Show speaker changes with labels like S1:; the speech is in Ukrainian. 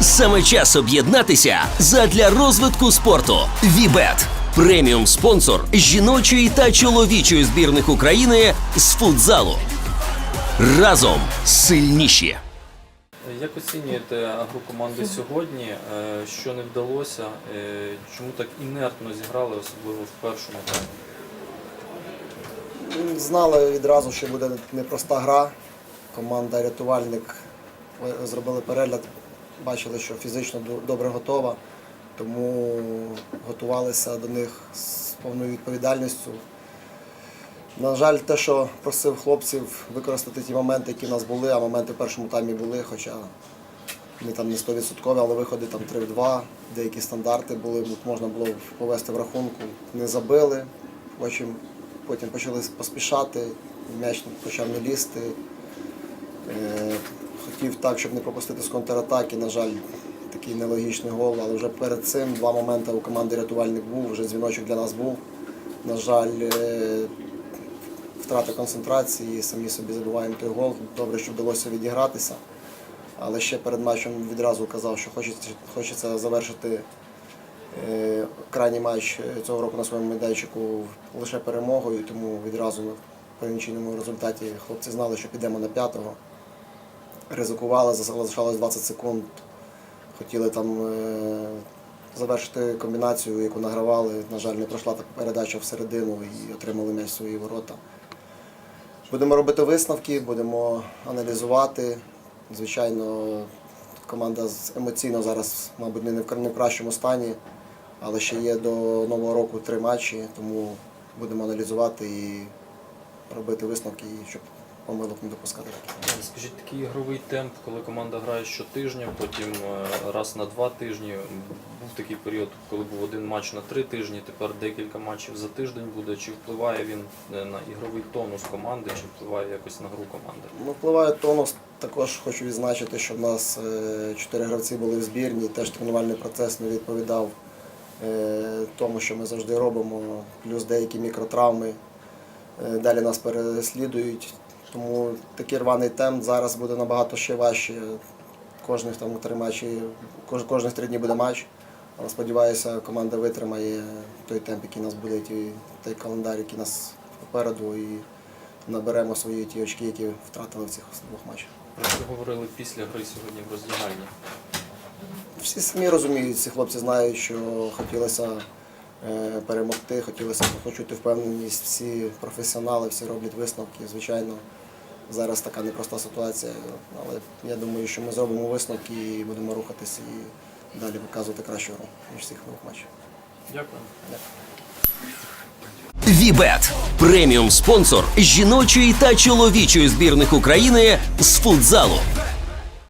S1: Саме час об'єднатися задля розвитку спорту. Вібет преміум спонсор жіночої та чоловічої збірних України з футзалу. Разом сильніші.
S2: Як оцінюєте гру команди сьогодні? Е, Що не вдалося? Е, Чому так інертно зіграли, особливо в першому таймі?
S3: Знали відразу, що буде непроста гра. Команда рятувальник зробили перегляд, бачили, що фізично добре готова, тому готувалися до них з повною відповідальністю. На жаль, те, що просив хлопців використати ті моменти, які в нас були, а моменти в першому таймі були, хоча вони там не 100%, але виходи там 3-2, деякі стандарти були, можна було повести в рахунку. Не забили, потім, потім почали поспішати, м'яч почав не лізти. Хотів так, щоб не пропустити з контратаки. На жаль, такий нелогічний гол, але вже перед цим два моменти у команди рятувальник був, вже дзвіночок для нас був. На жаль, е, втрата концентрації, самі собі забуваємо той гол. Добре, що вдалося відігратися. Але ще перед матчем відразу казав, що хочеться, хочеться завершити е, крайній матч е, цього року на своєму майданчику лише перемогою, тому відразу по нічийному результаті хлопці знали, що підемо на п'ятого. Ризикували, залишалось 20 секунд. Хотіли там е, завершити комбінацію, яку награвали. На жаль, не пройшла та передача всередину і отримали м'яч свої ворота. Будемо робити висновки, будемо аналізувати. Звичайно, команда емоційно зараз, мабуть, не в кра- кращому стані, але ще є до Нового року три матчі, тому будемо аналізувати і робити висновки, щоб помилок не допускати.
S2: Скажіть, такий ігровий темп, коли команда грає щотижня, потім е, раз на два тижні. Був такий період, коли був один матч на три тижні, тепер декілька матчів за тиждень буде. Чи впливає він е, на ігровий тонус команди, чи впливає якось на гру команди?
S3: Ну, впливає тонус. Також хочу відзначити, що в нас е, чотири гравці були в збірні, теж тренувальний процес не відповідав е, тому, що ми завжди робимо, плюс деякі мікротравми. Е, Далі нас переслідують. Тому такий рваний темп зараз буде набагато ще важче. Кожних там три матчі, кож, кожних три дні буде матч. Але сподіваюся, команда витримає той темп, який у нас буде, ті- той календар, який у нас попереду, і наберемо свої ті очки, які втратили в цих двох матчах.
S2: Про що говорили після гри сьогодні в роздягальні?
S3: Всі самі розуміють, всі хлопці знають, що хотілося е, перемогти, хотілося почути впевненість. Всі професіонали, всі роблять висновки. Звичайно, зараз така непроста ситуація, але я думаю, що ми зробимо висновки і будемо рухатися і далі показувати кращу гру ніж всіх нових матчів.
S2: Дякую.
S1: Вібет преміум спонсор жіночої та чоловічої збірних України з футзалу.